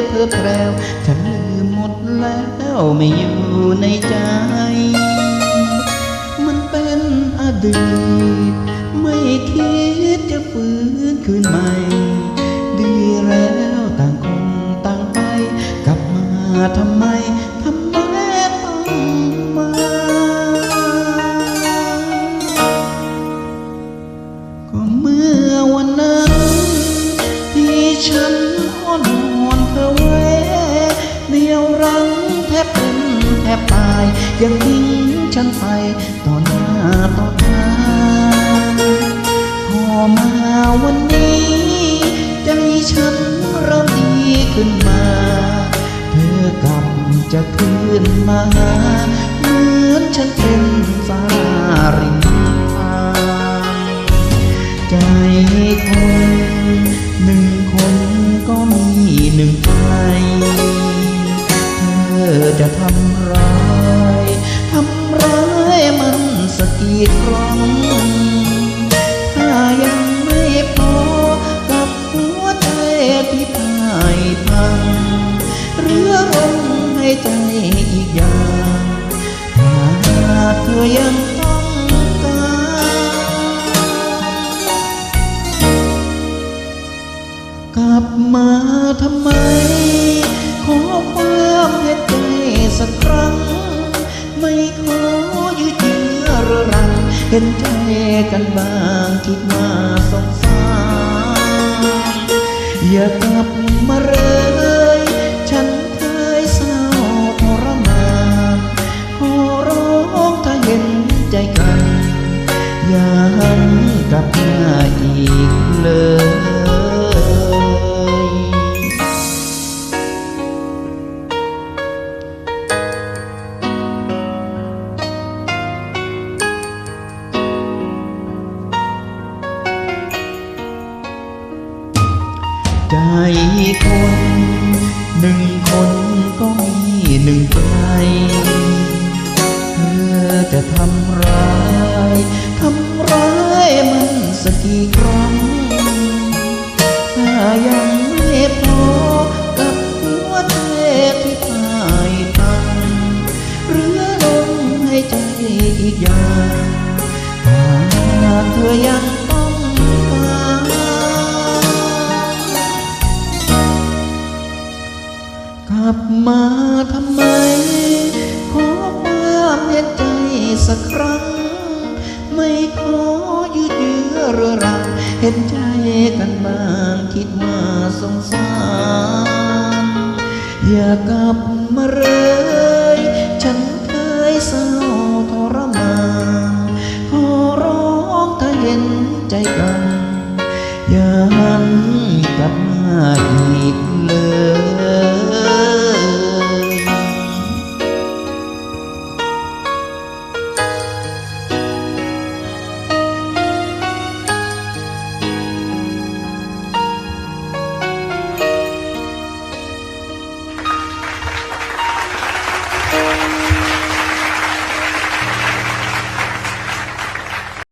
อแปลวฉันลืมหมดแล้วไม่อยู่ในใจ มันเป็นอดีต ไม่คิดจะฟื้นายยังทิ้งฉันไปต่อหน้าต่อตาพอมาวันนี้ ใจฉันเริ่มดีขึ้นมา เธอกลับจะคืนมา กี่ครั้งถ้ายังไม่พอกับหัวใจที่พ่ายพังเรือลมให้ใจอีกอย่างถ้าเธอยังต้องการกลับมาทำไม ขอความเห็นใจสักครั้ง ไม่ขอยืดเยื้อ เห็นใจกันบ้างคิดมาสงสารอย่ากลับมาเลย ฉันเคยเศร้าทรมานขอร้องถ้าเห็นใจกัน อย่าหันกลับมาอีกเลย คนหนึ่งคนก็มีหนึ่งใจ เธอจะทำร้ายทำร้ายมันสักกี่ครั้งถ้ายังไม่พอกับหัวใจที่พ่ายพังเรือลมให้ใจอีกอย่างถ้าเธอยัง กลับมาทำไม ขอความเห็นใจสักครั้ง ไม่ขอยืดเยื้อเรือรัง เห็นใจกันบ้างคิดมาสงสาร อย่ากลับมาเลย ฉันเคยเศร้าทรมานขอร้องถ้าเห็นใจกัน อย่าหันกลับมาอีกเลย